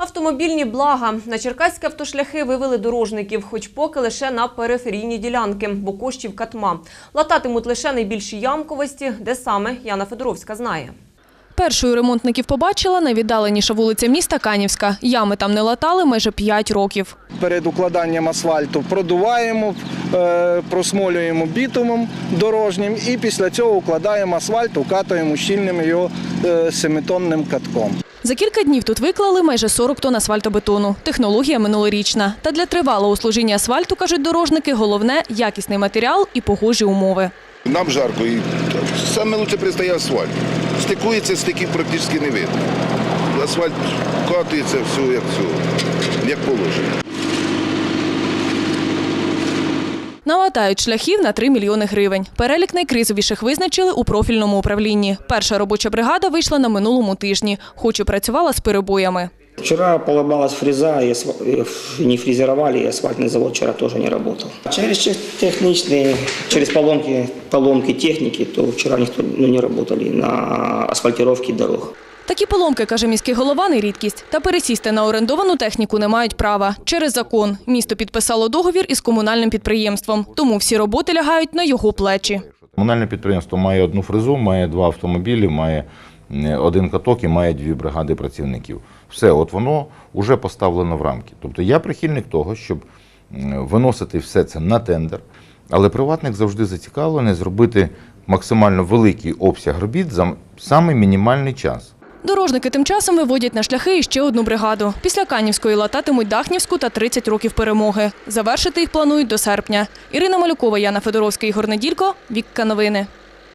Автомобільні блага на черкаські автошляхи вивели дорожників, хоч поки лише на периферійні ділянки, бо коштів катма. Лататимуть лише найбільші ямковості, де саме Яна Федоровська знає. Першою ремонтників побачила найвіддаленіша вулиця міста Канівська. Ями там не латали майже 5 років. Перед укладанням асфальту продуваємо, е, просмолюємо бітумом дорожнім і після цього укладаємо асфальт, укатуємо щільним його е, семитонним катком. За кілька днів тут виклали майже 40 тонн асфальтобетону. Технологія минулорічна. Та для тривалого служіння асфальту, кажуть дорожники, головне – якісний матеріал і погожі умови. Нам жарко і саме пристає асфальт. Стикується, стиків практично не видно. Асфальт катується, все як все, як положено. Налатають шляхів на 3 мільйони гривень. Перелік найкризовіших визначили у профільному управлінні. Перша робоча бригада вийшла на минулому тижні, хоч і працювала з перебоями. Вчера поломалась фреза, и не фрезеровали, и асфальтный завод вчера тоже не работал. Через че- техничные, через поломки, поломки техники, то вчера никто ну, не работали на асфальтировке дорог. Такі поломки, каже міський голова, не рідкість. Та пересісти на орендовану техніку не мають права. Через закон. Місто підписало договір із комунальним підприємством. Тому всі роботи лягають на його плечі. Комунальне підприємство має одну фрезу, має два автомобілі, має один каток і має дві бригади працівників. Все, от воно вже поставлено в рамки. Тобто я прихильник того, щоб виносити все це на тендер, але приватник завжди зацікавлений зробити максимально великий обсяг робіт за самий мінімальний час. Дорожники тим часом виводять на шляхи іще одну бригаду. Після Канівської лататимуть Дахнівську та 30 років перемоги. Завершити їх планують до серпня. Ірина Малюкова, Яна Федоровська, Ігор Неділько. Вікка новини.